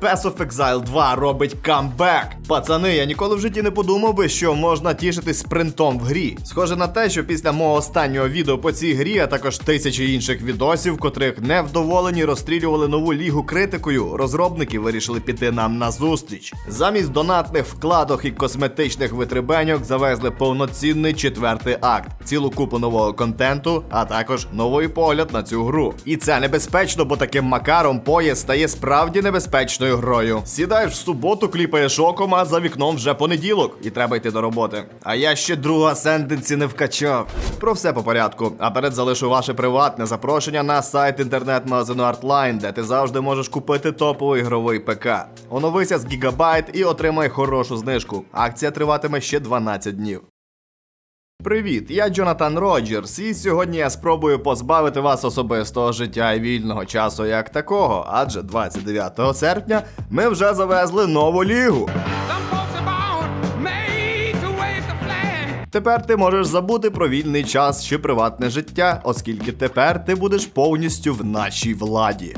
Pass of Exile 2 робить камбек. Пацани, я ніколи в житті не подумав би, що можна тішитись спринтом в грі. Схоже на те, що після мого останнього відео по цій грі, а також тисячі інших відосів, котрих невдоволені розстрілювали нову лігу критикою, розробники вирішили піти нам на зустріч. Замість донатних вкладок і косметичних витребеньок завезли повноцінний четвертий акт, цілу купу нового контенту, а також новий погляд на цю гру. І це небезпечно, бо таким макаром поїзд стає справді небезпечною грою. Сідаєш в суботу, кліпаєш оком, а за вікном вже понеділок, і треба йти до роботи. А я ще друга сенденці не вкачав. Про все по порядку. А перед залишу ваше приватне запрошення на сайт інтернет-магазину Artline, де ти завжди можеш купити топовий ігровий ПК. Оновися з Gigabyte і отримай хорошу знижку. Акція триватиме ще 12 днів. Привіт, я Джонатан Роджерс, і сьогодні я спробую позбавити вас особистого життя і вільного часу як такого, адже 29 серпня ми вже завезли нову лігу. Тепер ти можеш забути про вільний час чи приватне життя, оскільки тепер ти будеш повністю в нашій владі.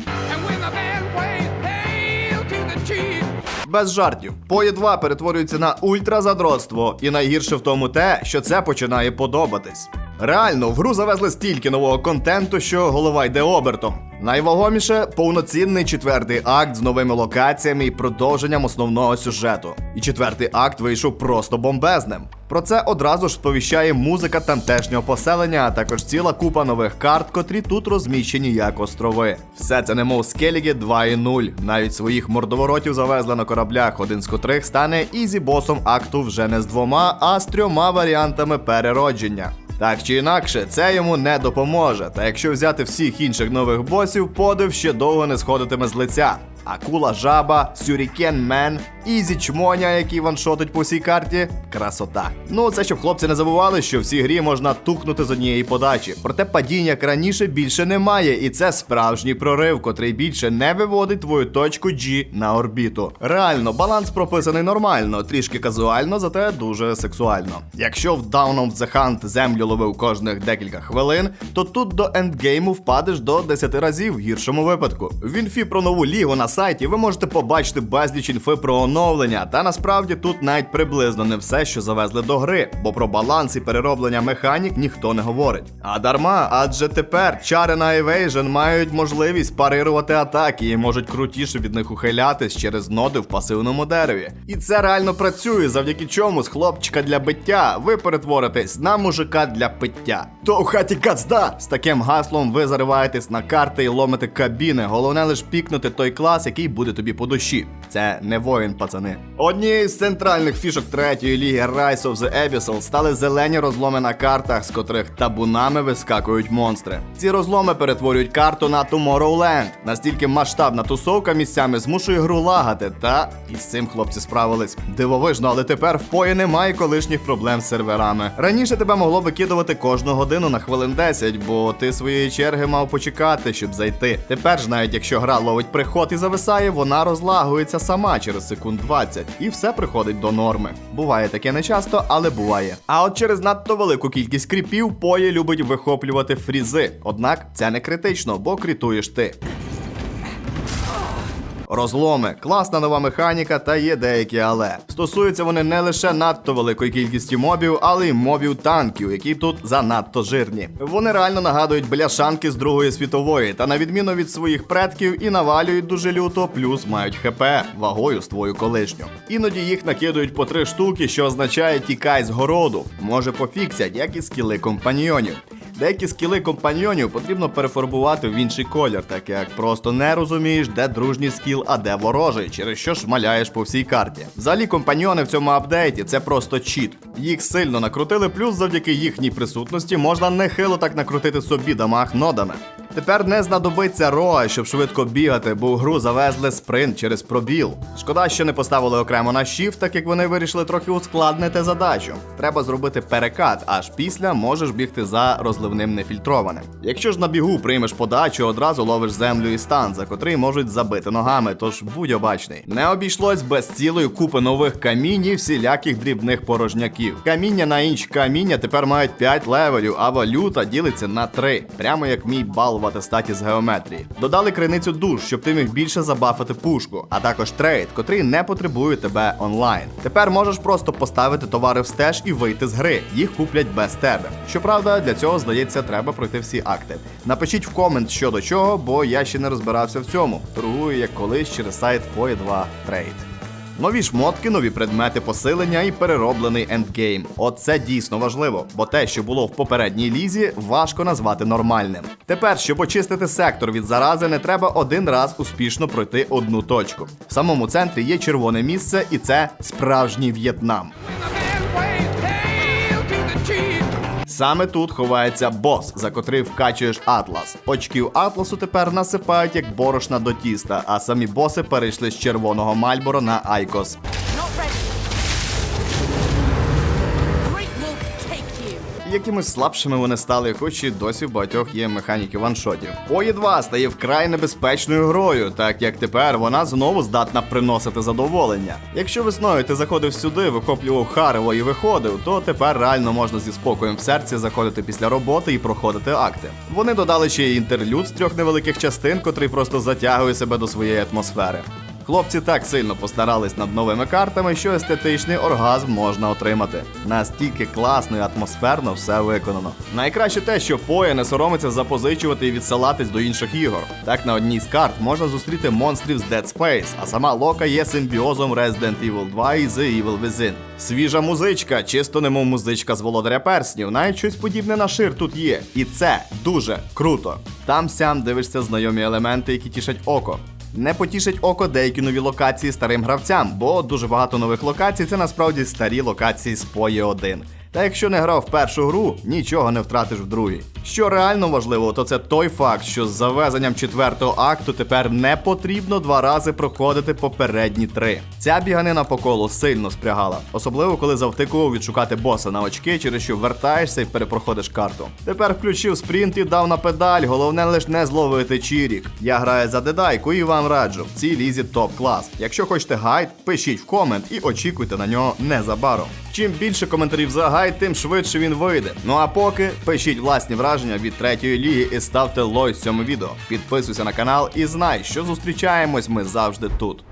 Без жартів, Пої 2 перетворюється на ультразадротство, і найгірше в тому те, що це починає подобатись. Реально, в гру завезли стільки нового контенту, що голова йде обертом. Найвагоміше повноцінний четвертий акт з новими локаціями і продовженням основного сюжету. І четвертий акт вийшов просто бомбезним. Про це одразу ж сповіщає музика тамтешнього поселення, а також ціла купа нових карт, котрі тут розміщені як острови. Все це немов Скеліги 2.0. Навіть своїх мордоворотів завезли на кораблях, один з котрих стане ізі босом акту вже не з двома, а з трьома варіантами переродження. Так чи інакше, це йому не допоможе. Та якщо взяти всіх інших нових босів, подив ще довго не сходитиме з лиця. Акула жаба, Сюрікен Мен, Ізі чмоня, який ваншотить по всій карті. Красота. Ну, це щоб хлопці не забували, що в цій грі можна тухнути з однієї подачі. Проте падіння як раніше більше немає, і це справжній прорив, котрий більше не виводить твою точку G на орбіту. Реально, баланс прописаний нормально, трішки казуально, зате дуже сексуально. Якщо в Down of the Hunt землю ловив кожних декілька хвилин, то тут до ендгейму впадеш до 10 разів в гіршому випадку. В інфі про нову лігу на сайті ви можете побачити безліч інфи про оновлення, та насправді тут навіть приблизно не все, що завезли до гри, бо про баланс і перероблення механік ніхто не говорить. А дарма, адже тепер чари на Evasion мають можливість парирувати атаки і можуть крутіше від них ухилятись через ноди в пасивному дереві. І це реально працює, завдяки чому з хлопчика для биття ви перетворитесь на мужика для пиття. То у хаті кацда! З таким гаслом ви зариваєтесь на карти і ломите кабіни. Головне лише пікнути той клас, який буде тобі по душі. Це не воїн, пацани. Однією з центральних фішок третьої ліги Rise of the Abyssal стали зелені розломи на картах, з котрих табунами вискакують монстри. Ці розломи перетворюють карту на Tomorrowland. Настільки масштабна тусовка місцями змушує гру лагати, та і з цим хлопці справились. Дивовижно, але тепер в пої немає колишніх проблем з серверами. Раніше тебе могло викидувати кожну годину на хвилин 10, бо ти своєї черги мав почекати, щоб зайти. Тепер ж, навіть якщо гра ловить приход і зависає, вона розлагується сама через секунд 20, і все приходить до норми. Буває таке не часто, але буває. А от через надто велику кількість кріпів пої любить вихоплювати фрізи. Однак це не критично, бо крітуєш ти. Розломи, класна нова механіка, та є деякі але. Стосуються вони не лише надто великої кількості мобів, але й мобів танків, які тут занадто жирні. Вони реально нагадують бляшанки з Другої світової, та на відміну від своїх предків і навалюють дуже люто, плюс мають ХП вагою з твою колишню. Іноді їх накидують по три штуки, що означає тікай з городу. Може пофіксять, як і скіли компаньйонів. Деякі скіли компаньйонів потрібно перефарбувати в інший колір, так як просто не розумієш, де дружній скіл, а де ворожий, через що шмаляєш по всій карті. Взагалі, компаньйони в цьому апдейті це просто чіт. Їх сильно накрутили, плюс завдяки їхній присутності можна нехило так накрутити собі дамаг нодами. Тепер не знадобиться роа, щоб швидко бігати, бо в гру завезли спринт через пробіл. Шкода, що не поставили окремо на Shift, так як вони вирішили трохи ускладнити задачу. Треба зробити перекат, аж після можеш бігти за розливним нефільтрованим. Якщо ж на бігу приймеш подачу, одразу ловиш землю і стан, за котрий можуть забити ногами, тож будь обачний. Не обійшлось без цілої купи нових камінь всіляких дрібних порожняків. Каміння на інші каміння тепер мають 5 левелів, а валюта ділиться на 3, прямо як мій бал додати статі з геометрії. Додали криницю душ, щоб ти міг більше забафити пушку, а також трейд, котрий не потребує тебе онлайн. Тепер можеш просто поставити товари в стеж і вийти з гри. Їх куплять без тебе. Щоправда, для цього здається, треба пройти всі акти. Напишіть в комент що до чого, бо я ще не розбирався в цьому. Торгую як колись через сайт POE2 Trade. Нові шмотки, нові предмети посилення і перероблений ендгейм. Оце дійсно важливо, бо те, що було в попередній лізі, важко назвати нормальним. Тепер, щоб очистити сектор від зарази, не треба один раз успішно пройти одну точку. В самому центрі є червоне місце, і це справжній В'єтнам. Саме тут ховається бос, за котрий вкачуєш атлас. Очків атласу тепер насипають як борошна до тіста, а самі боси перейшли з червоного мальборо на айкос. Якимись слабшими вони стали, хоч і досі в багатьох є механіки ваншотів. Пої 2 стає вкрай небезпечною грою, так як тепер вона знову здатна приносити задоволення. Якщо весною ти заходив сюди, вихоплював харево і виходив, то тепер реально можна зі спокоєм в серці заходити після роботи і проходити акти. Вони додали ще й інтерлюд з трьох невеликих частин, котрий просто затягує себе до своєї атмосфери. Хлопці так сильно постарались над новими картами, що естетичний оргазм можна отримати. Настільки класно і атмосферно все виконано. Найкраще те, що Поє не соромиться запозичувати і відсилатись до інших ігор. Так на одній з карт можна зустріти монстрів з Dead Space, а сама Лока є симбіозом Resident Evil 2 і The Evil Within. Свіжа музичка, чисто немов музичка з володаря перснів, навіть щось подібне на шир тут є. І це дуже круто. Там сям дивишся знайомі елементи, які тішать око. Не потішить око деякі нові локації старим гравцям, бо дуже багато нових локацій це насправді старі локації з Пої 1. Та якщо не грав першу гру, нічого не втратиш в другій. Що реально важливо, то це той факт, що з завезенням четвертого акту тепер не потрібно два рази проходити попередні три. Ця біганина по колу сильно спрягала, особливо коли завтикував відшукати боса на очки, через що вертаєшся і перепроходиш карту. Тепер включив спринт і дав на педаль, головне лише не зловити чірік. Я граю за дедайку і вам раджу. В цій лізі топ клас. Якщо хочете гайд, пишіть в комент і очікуйте на нього незабаром. Чим більше коментарів за гайд, тим швидше він вийде. Ну а поки пишіть власні враження від третьої ліги і ставте лойк цьому відео. Підписуйся на канал і знай, що зустрічаємось ми завжди тут.